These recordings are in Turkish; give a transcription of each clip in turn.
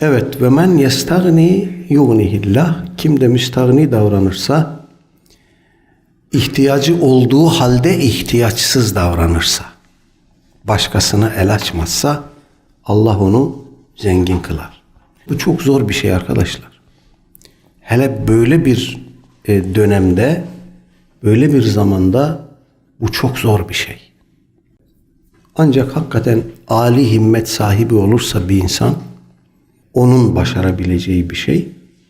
Evet ve men yestagni yughnihillah kim de müstagni davranırsa ihtiyacı olduğu halde ihtiyaçsız davranırsa başkasına el açmazsa Allah onu zengin kılar. Bu çok zor bir şey arkadaşlar. Hele böyle bir e, dönemde böyle bir zamanda bu çok zor bir şey. Ancak hakikaten âli himmet sahibi olursa bir insan onun başarabileceği bir şey.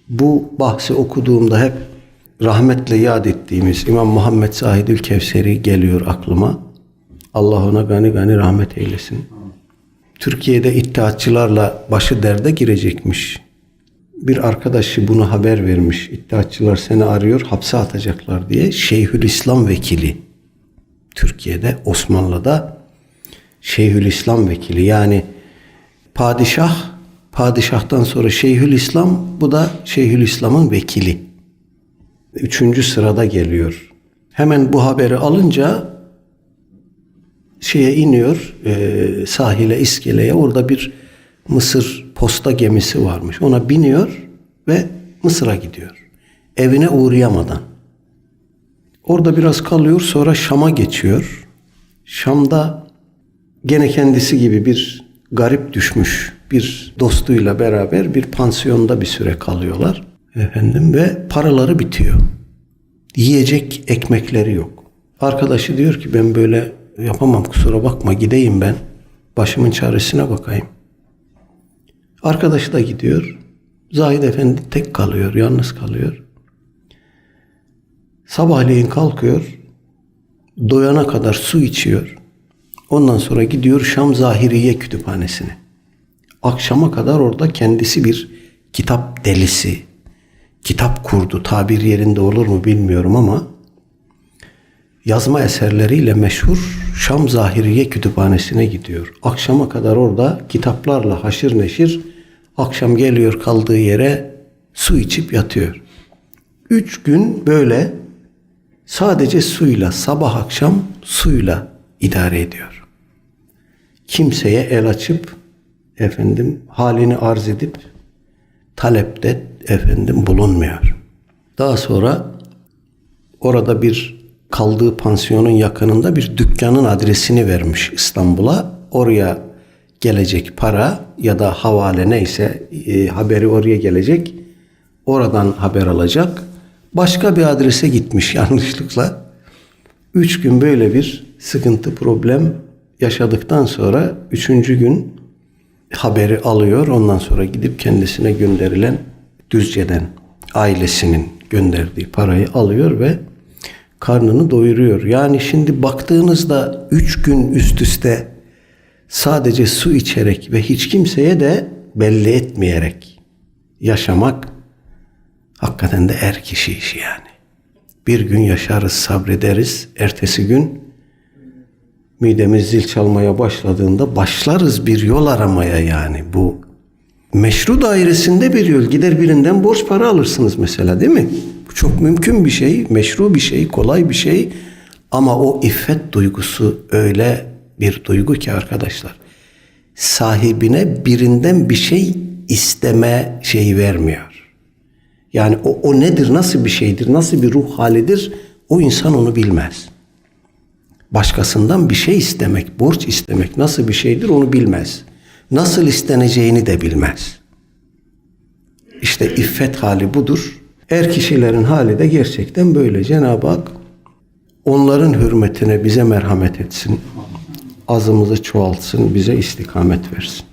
Bu bahsi okuduğumda hep rahmetle yad ettiğimiz İmam Muhammed Sahidül Kevseri geliyor aklıma. Allah ona gani gani rahmet eylesin. Türkiye'de iddiatçılarla başı derde girecekmiş. Bir arkadaşı bunu haber vermiş. İddiatçılar seni arıyor, hapse atacaklar diye. Şeyhülislam vekili. Türkiye'de, Osmanlı'da Şeyhülislam vekili. Yani padişah, padişahtan sonra Şeyhülislam, bu da Şeyhülislam'ın vekili. Üçüncü sırada geliyor. Hemen bu haberi alınca şeye iniyor e, sahile iskeleye orada bir Mısır posta gemisi varmış. Ona biniyor ve Mısır'a gidiyor. Evine uğrayamadan. Orada biraz kalıyor sonra Şam'a geçiyor. Şam'da gene kendisi gibi bir garip düşmüş bir dostuyla beraber bir pansiyonda bir süre kalıyorlar. Efendim ve paraları bitiyor. Yiyecek ekmekleri yok. Arkadaşı diyor ki ben böyle yapamam kusura bakma gideyim ben. Başımın çaresine bakayım. Arkadaşı da gidiyor. Zahid Efendi tek kalıyor, yalnız kalıyor. Sabahleyin kalkıyor. Doyana kadar su içiyor. Ondan sonra gidiyor Şam Zahiriye Kütüphanesi'ne. Akşama kadar orada kendisi bir kitap delisi, kitap kurdu. Tabir yerinde olur mu bilmiyorum ama yazma eserleriyle meşhur Şam Zahiriye Kütüphanesi'ne gidiyor. Akşama kadar orada kitaplarla haşır neşir akşam geliyor kaldığı yere su içip yatıyor. Üç gün böyle sadece suyla sabah akşam suyla idare ediyor. Kimseye el açıp efendim halini arz edip talepte efendim bulunmuyor. Daha sonra orada bir kaldığı pansiyonun yakınında bir dükkanın adresini vermiş İstanbul'a. Oraya gelecek para ya da havale neyse e, haberi oraya gelecek. Oradan haber alacak. Başka bir adrese gitmiş yanlışlıkla. Üç gün böyle bir sıkıntı problem yaşadıktan sonra üçüncü gün haberi alıyor. Ondan sonra gidip kendisine gönderilen Düzce'den ailesinin gönderdiği parayı alıyor ve karnını doyuruyor. Yani şimdi baktığınızda üç gün üst üste sadece su içerek ve hiç kimseye de belli etmeyerek yaşamak hakikaten de er kişi işi yani. Bir gün yaşarız, sabrederiz. Ertesi gün midemiz zil çalmaya başladığında başlarız bir yol aramaya yani. Bu meşru dairesinde bir yol. Gider birinden borç para alırsınız mesela değil mi? Bu çok mümkün bir şey, meşru bir şey, kolay bir şey. Ama o iffet duygusu öyle bir duygu ki arkadaşlar. Sahibine birinden bir şey isteme şeyi vermiyor. Yani o, o nedir, nasıl bir şeydir, nasıl bir ruh halidir o insan onu bilmez. Başkasından bir şey istemek, borç istemek nasıl bir şeydir onu bilmez. Nasıl isteneceğini de bilmez. İşte iffet hali budur. Er kişilerin hali de gerçekten böyle. Cenab-ı Hak onların hürmetine bize merhamet etsin. Azımızı çoğaltsın, bize istikamet versin.